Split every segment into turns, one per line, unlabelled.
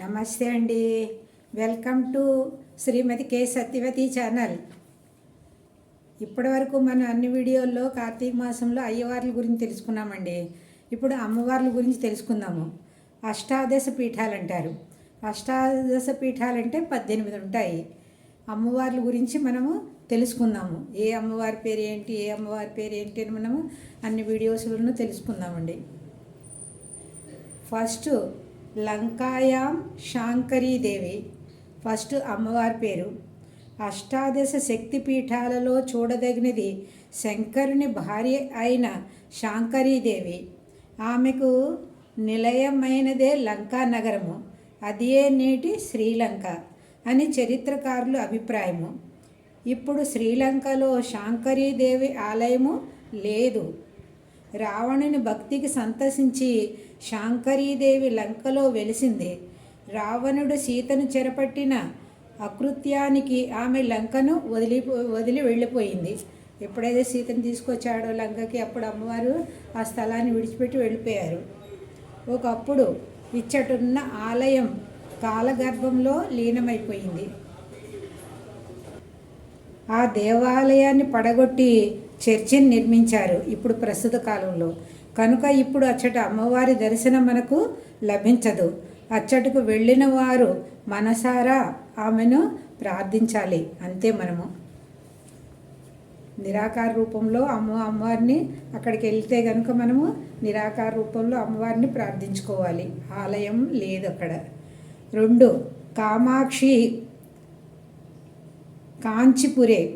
నమస్తే అండి. Welcome to Shrimati K Satyavathi channel ఇప్పటివరకు మనం అన్ని వీడియోల్లో కార్తీక మాసంలో అయ్యవార్ల గురించి తెలుసుకున్నామండి. ఇప్పుడు అమ్మవార్ల గురించి తెలుసుకుందాము. అష్టాదశ పీఠాలు అంటారు అష్టాదశ పీఠాలంటే పద్దెనిమిది ఉంటాయి. అమ్మవార్ల గురించి మనము తెలుసుకుందాము. ఏ అమ్మవారి పేరు ఏంటి ఏ అమ్మవారి పేరు ఏంటి అని మనము అన్ని వీడియోస్లను తెలుసుకుందామండి. ఫస్ట్ లంకాయాం శాంకరీదేవి. ఫస్ట్ అమ్మవారి పేరు. అష్టాదశ శక్తి పీఠాలలో చూడదగినది శంకరుని భార్య అయిన శాంకరీదేవి. ఆమెకు నిలయమైనదే లంకా నగరము. అదే నేటి శ్రీలంక అని చరిత్రకారుల అభిప్రాయము. ఇప్పుడు శ్రీలంకలో శాంకరీదేవి ఆలయము లేదు. రావణుని భక్తికి సంతసించి శాంకరీదేవి లంకలో వెలిసింది. రావణుడు సీతను చెరపట్టిన అకృత్యానికి ఆమె లంకను వదిలి వదిలి వెళ్ళిపోయింది. ఎప్పుడైతే సీతను తీసుకొచ్చాడో లంకకి అప్పుడు అమ్మవారు ఆ స్థలాన్ని విడిచిపెట్టి వెళ్ళిపోయారు. ఒకప్పుడు ఇచ్చటున్న ఆలయం కాలగర్భంలో లీనమైపోయింది. ఆ దేవాలయాన్ని పడగొట్టి చర్చిని నిర్మించారు. ఇప్పుడు ప్రస్తుత కాలంలో కనుక ఇప్పుడు అచ్చట అమ్మవారి దర్శనం మనకు లభించదు. అచ్చటకు వెళ్ళిన వారు మనసారా ఆమెను ప్రార్థించాలి. అంతే మనము. నిరాకార రూపంలో అమ్మ అమ్మవారిని అక్కడికి వెళ్తే కనుక మనము నిరాకార రూపంలో అమ్మవారిని ప్రార్థించుకోవాలి. ఆలయం లేదు అక్కడ. రెండు కామాక్షి కాంచిపురే.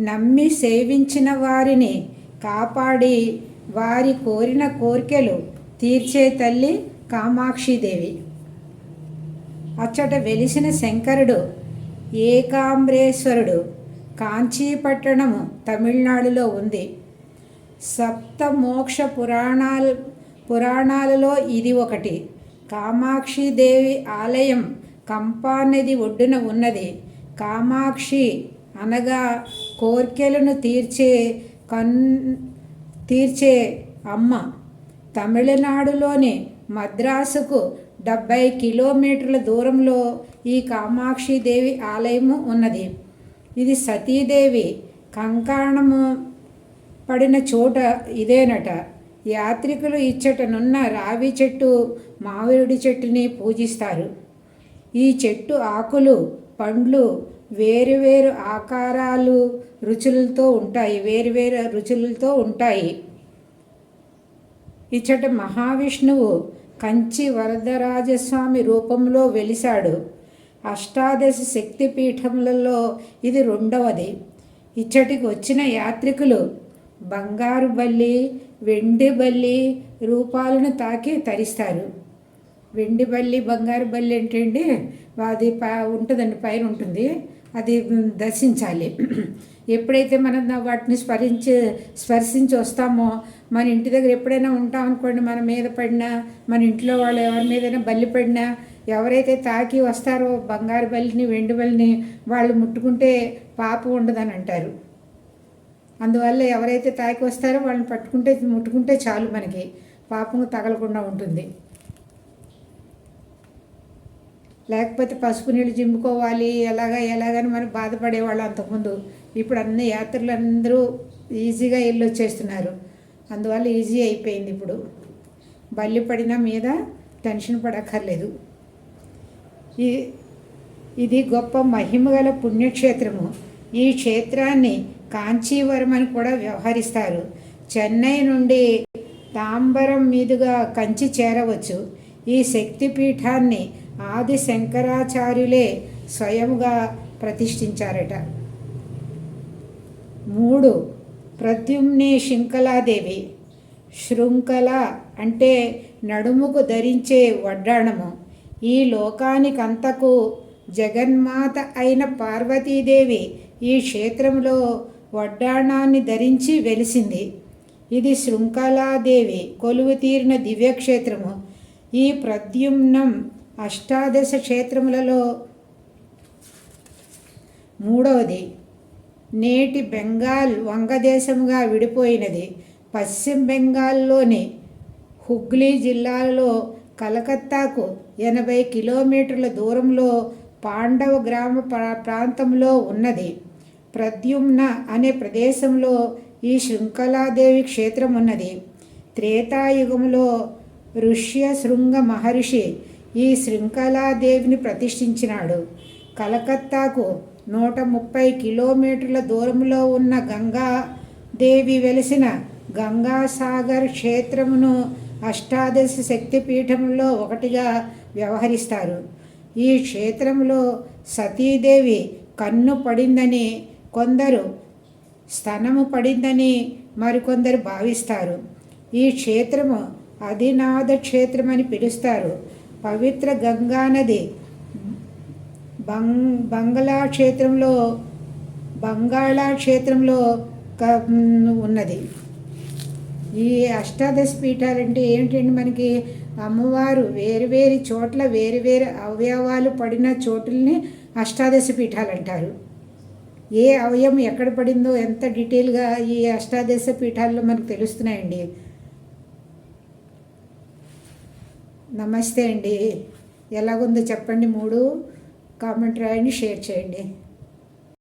నమ్మి సేవించిన వారిని కాపాడి వారి కోరిన కోరికలు తీర్చే తల్లి కామాక్షిదేవి అచ్చట వెలిసిన శంకరుడు ఏకాంబ్రేశ్వరుడు కాంచీపట్టణము తమిళనాడులో ఉంది. సప్త మోక్ష పురాణాల పురాణాలలో ఇది ఒకటి. కామాక్షిదేవి ఆలయం కంపానది ఒడ్డున ఉన్నది. కామాక్షి అనగా కోర్కెలను తీర్చే కన్ తీర్చే అమ్మ. తమిళనాడులోని మద్రాసుకు డెబ్బై కిలోమీటర్ల దూరంలో ఈ కామాక్షి దేవి ఆలయము ఉన్నది. ఇది సతీదేవి కంకాణము పడిన చోట ఇదేనట. యాత్రికులు ఇచ్చటనున్న రావి చెట్టు మామిడి చెట్టుని పూజిస్తారు. ఈ చెట్టు ఆకులు పండ్లు వేరువేరు ఆకారాలు రుచులతో ఉంటాయి వేరువేరు రుచులతో ఉంటాయి. ఇచ్చట మహావిష్ణువు కంచి వరదరాజస్వామి రూపంలో వెలిశాడు. అష్టాదశ శక్తి పీఠములలో ఇది రెండవది. ఇచ్చటికి వచ్చిన యాత్రికులు బంగారు బల్లి వెండి బల్లి రూపాలను తాకి తరిస్తారు. వెండి బల్లి బంగారు బల్లి ఏంటండి అది ప ఉంటుందండి పైన ఉంటుంది. అది దర్శించాలి. ఎప్పుడైతే మనం వాటిని స్మరించి స్పర్శించి వస్తామో మన ఇంటి దగ్గర ఎప్పుడైనా ఉంటాం అనుకోండి మన మీద పడినా మన ఇంట్లో వాళ్ళు ఎవరి మీదైనా బల్లి పడినా ఎవరైతే తాకి వస్తారో బంగారు బల్లిని వెండి బల్లిని వాళ్ళు ముట్టుకుంటే పాపం ఉండదని అంటారు. అందువల్ల ఎవరైతే తాకి వస్తారో వాళ్ళని పట్టుకుంటే ముట్టుకుంటే చాలు మనకి. పాపం తగలకుండా ఉంటుంది. లేకపోతే పసుపు నీళ్ళు జిమ్ముకోవాలి ఎలాగా ఎలాగని మనం బాధపడేవాళ్ళు అంతకుముందు. ఇప్పుడు అన్ని యాత్రలు అందరూ ఈజీగా వెళ్ళి వచ్చేస్తున్నారు. అందువల్ల ఈజీ అయిపోయింది ఇప్పుడు. బల్లి పడిన మీద టెన్షన్ పడక్కర్లేదు. ఈ ఇది గొప్ప మహిమ గల పుణ్యక్షేత్రము. ఈ క్షేత్రాన్ని కాంచీవరం అని కూడా వ్యవహరిస్తారు. చెన్నై నుండి తాంబరం మీదుగా కంచి చేరవచ్చు. ఈ శక్తిపీఠాన్ని ఆది శంకరాచార్యులే స్వయంగా ప్రతిష్ఠించారట. మూడు ప్రద్యుమ్నే శృంఖలాదేవి. శృంఖల అంటే నడుముకు ధరించే వడ్డాణము ఈ లోకానికంతకు జగన్మాత అయిన పార్వతీదేవి ఈ క్షేత్రంలో వడ్డాణాన్ని ధరించి వెలిసింది. ఇది శృంఖలాదేవి కొలువు తీరిన దివ్యక్షేత్రము. ఈ ప్రద్యుమ్నం అష్టాదశ క్షేత్రములలో మూడవది నేటి బెంగాల్ వంగదేశంగా విడిపోయినది. పశ్చిమ బెంగాల్లోని హుగ్లీ జిల్లాలో కలకత్తాకు ఎనభై కిలోమీటర్ల దూరంలో పాండవ గ్రామ ప్రా- ప్రాంతంలో ఉన్నది. ప్రద్యుమ్న అనే ప్రదేశంలో ఈ శృంఖలాదేవి క్షేత్రం ఉన్నది త్రేతాయుగంలో ఋష్య శృంగ మహర్షి ఈ శృంఖలాదేవిని ప్రతిష్ఠించినాడు. కలకత్తాకు నూట ముప్పై కిలోమీటర్ల దూరంలో ఉన్న గంగా దేవి వెలిసిన గంగాసాగర్ క్షేత్రమును అష్టాదశ శక్తిపీఠంలో ఒకటిగా వ్యవహరిస్తారు. ఈ క్షేత్రంలో సతీదేవి కన్ను పడిందని కొందరు స్తనము పడిందని మరికొందరు భావిస్తారు. ఈ క్షేత్రము అధినాథ క్షేత్రమని పిలుస్తారు. పవిత్ర గంగానది బంగ్ బంగళా క్షేత్రంలో బంగాళా క్షేత్రంలో క- ఉన్నది. ఈ అష్టాదశ పీఠాలంటే ఏమిటండి మనకి? అమ్మవారు వేరు వేరు చోట్ల వేరు వేరు అవయవాలు పడిన చోటుల్ని అష్టాదశ పీఠాలు అంటారు. ఏ అవయవం ఎక్కడ పడిందో ఎంత డీటెయిల్గా ఈ అష్టాదశ పీఠాల్లో మనకు తెలుస్తున్నాయండి? నమస్తే అండి. ఎలాగుందో చెప్పండి మూడు కామెంట్ రాయండి షేర్ చేయండి.